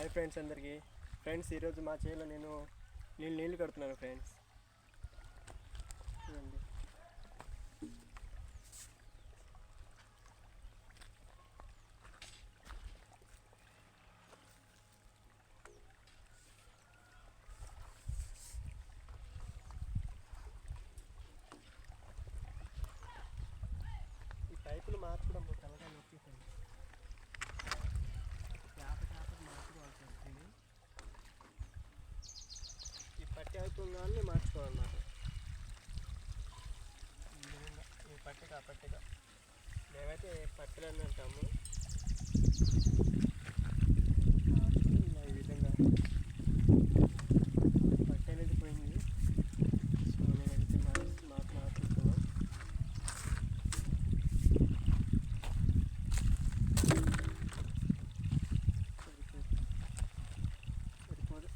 Hi friends అందరికీ. Friends ఈరోజు మా చేలో నేను నీళ్ళు నీళ్ళు కడుతున్నాను ఫ్రెండ్స్. చూడండి ఈ పైపులు మార్చడం తెల్లగా నొక్కిపోయింది చేప చేప మార్చుకోవాల్సి వస్తుంది ఈ పట్టి అయిపోగానే మార్చుకోవాలన్నమాట ఈ విధంగా ఈ పట్టిక ఆ పట్టిక మేమైతే పట్టిలని అంటాము మార్చుకొని ఇలా ఈ విధంగా పట్టి అనేది పోయింది సో నేనైతే మార్చి మార్చి మార్చుతున్నాను సరిపోదు సరిపోదు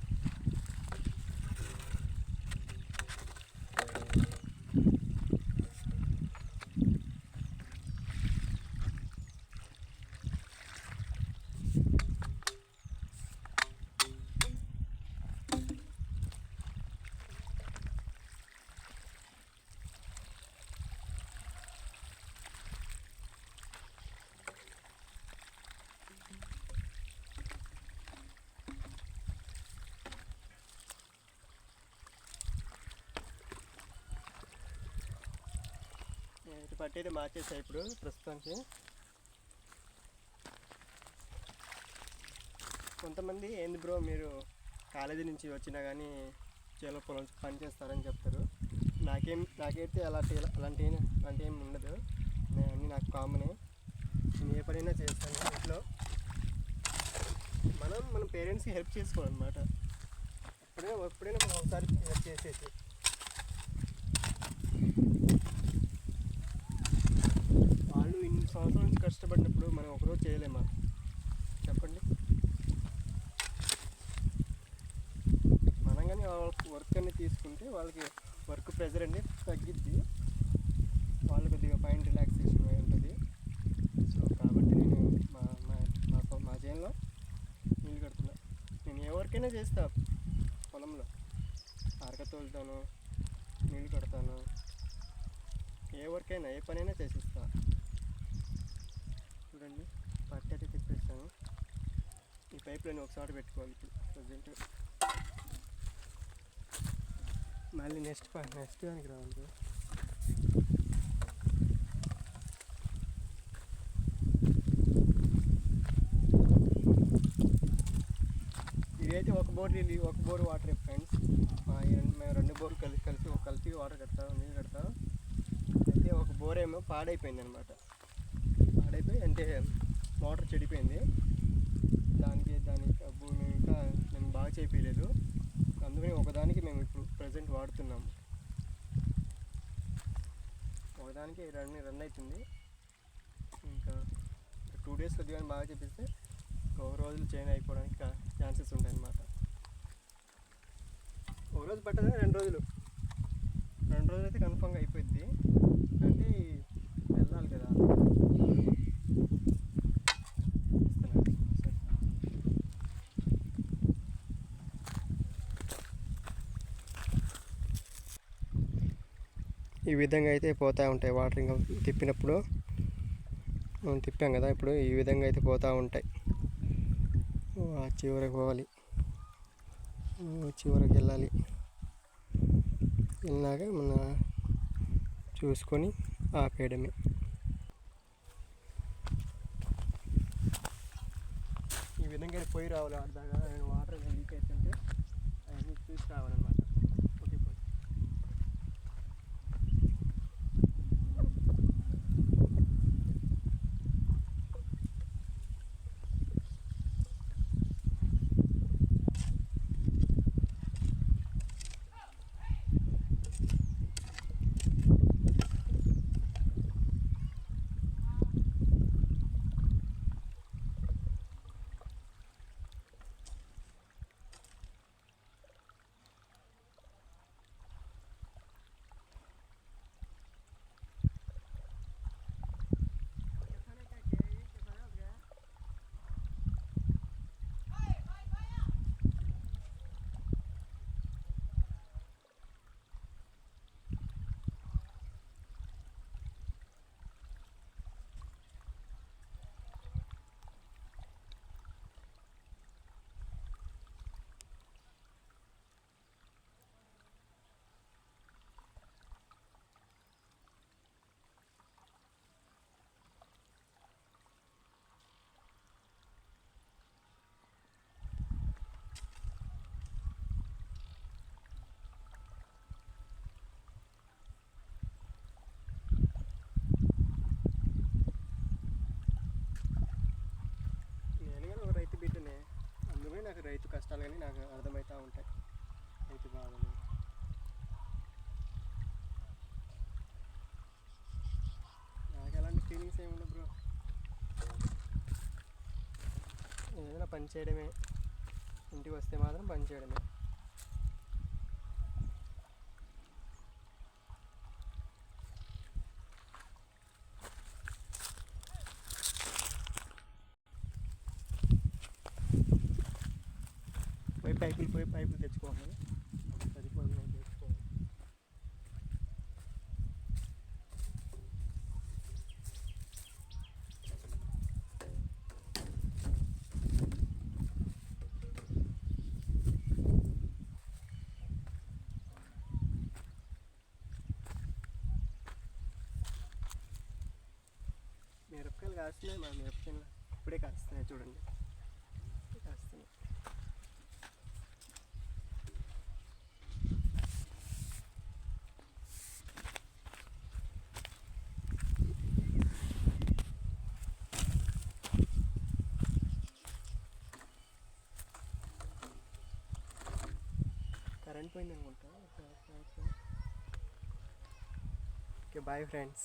నేనైతే పట్టి అయితే మార్చేసా ఇప్పుడు ప్రస్తుతానికి. కొంతమంది ఏంది బ్రో మీరు కాలేజీ నుంచి వచ్చినా కానీ చేలో పొలం పని చేస్తారని చెప్తారు. నాకేం నాకైతే అలాంటి అలాంటి అలాంటి ఏమి ఉండదు. నేను అన్నీ నాకు కామనే. నేను ఏ పనైనా చేస్తాను ఇంట్లో. మనం మన పేరెంట్స్కి హెల్ప్ చేసుకోవాలన్నమాట. ఎప్పుడైనా ఎప్పుడైనా మనం ఒకసారి హెల్ప్ చేసేసి సంవత్సరం నుంచి కష్టపడినప్పుడు మనం ఒకరోజు చేయలేమా? చెప్పండి. మనం కానీ వాళ్ళకి వర్క్ అన్ని తీసుకుంటే వాళ్ళకి వర్క్ ప్రెజర్ అనేది తగ్గిద్ది. వాళ్ళు కొద్దిగా మైండ్ రిలాక్సేషన్ అయి ఉంటుంది. సో కాబట్టి నేను మా మా మా చేనులో నీళ్ళు కడుతున్నా. నేను ఏ వర్క్ అయినా చేస్తా పొలంలో. అరక తోలుతాను నీళ్ళు కడతాను. ఏ వర్క్ అయినా ఏ పనైనా చేసిస్తా చూడండి పట్టి అయితే తిప్పేస్తాను ఈ ఒకసారి పెట్టుకోవాలి ఇప్పుడు ప్రజెంట్. మళ్ళీ నెక్స్ట్ నెక్స్ట్ దానికి రావాలి ఇదైతే ఒక బోర్ నీళ్ళు ఒక బోర్ వాటర్ ఫ్రెండ్స్. మేము రెండు బోర్లు కలిసి కలిసి ఒక కలిసి వాటర్ కడతాం నీళ్ళు కడతాం. అయితే ఒక బోర్ ఏమో పాడైపోయింది అనమాట పాడైపోయి అంటే మోటార్ చెడిపోయింది దానికి దాని భూమి ఇంకా మేము బాగా చేపించలేదు అందుకని ఒకదానికి మేము ఇప్పుడు ప్రజెంట్ వాడుతున్నాము ఒకదానికి రన్ రన్ అవుతుంది ఇంకా టూ డేస్ కొద్దిగా బాగా చేపిస్తే ఒక రోజులు చైన్ అయిపోవడానికి ఛాన్సెస్ ఉంటాయి అన్నమాట ఒక రోజు పట్టదు రెండు రోజులు. రెండు రోజులు అయితే కన్ఫామ్గా అయిపోద్ది అంటే వెళ్ళాలి కదా. ఈ విధంగా అయితే పోతూ ఉంటాయి. వాటర్ ఇంకా తిప్పినప్పుడు మనం తిప్పాం కదా ఇప్పుడు ఈ విధంగా అయితే పోతూ ఉంటాయి. ఆ చివరికి పోవాలి. ఆ చివరికి వెళ్ళాలి. వెళ్ళాక మన చూసుకొని ఆపేయడమే. ఈ విధంగా పోయి రావాలి. ఆడదాకా వాటర్ లీక్ అవుతుంటే అవన్నీ చూసి రావాలి. ఎలాంటి బ్రో. ఏదైనా పని చేయడమే. ఇంటికి వస్తే మాత్రం పని చేయడమే. పోయి పైపులు పోయి పైపులు తెచ్చుకోవాలి సరిపోదు తెచ్చుకోవాలి మిరపకాయలు కాస్తున్నాయి మా మిరపకాయలు ఇప్పుడే కాస్తున్నాయి చూడండి. కాస్తున్నాయి. కరెంట్ పోయింది అనుకుంటా ఓకే బాయ్ ఫ్రెండ్స్.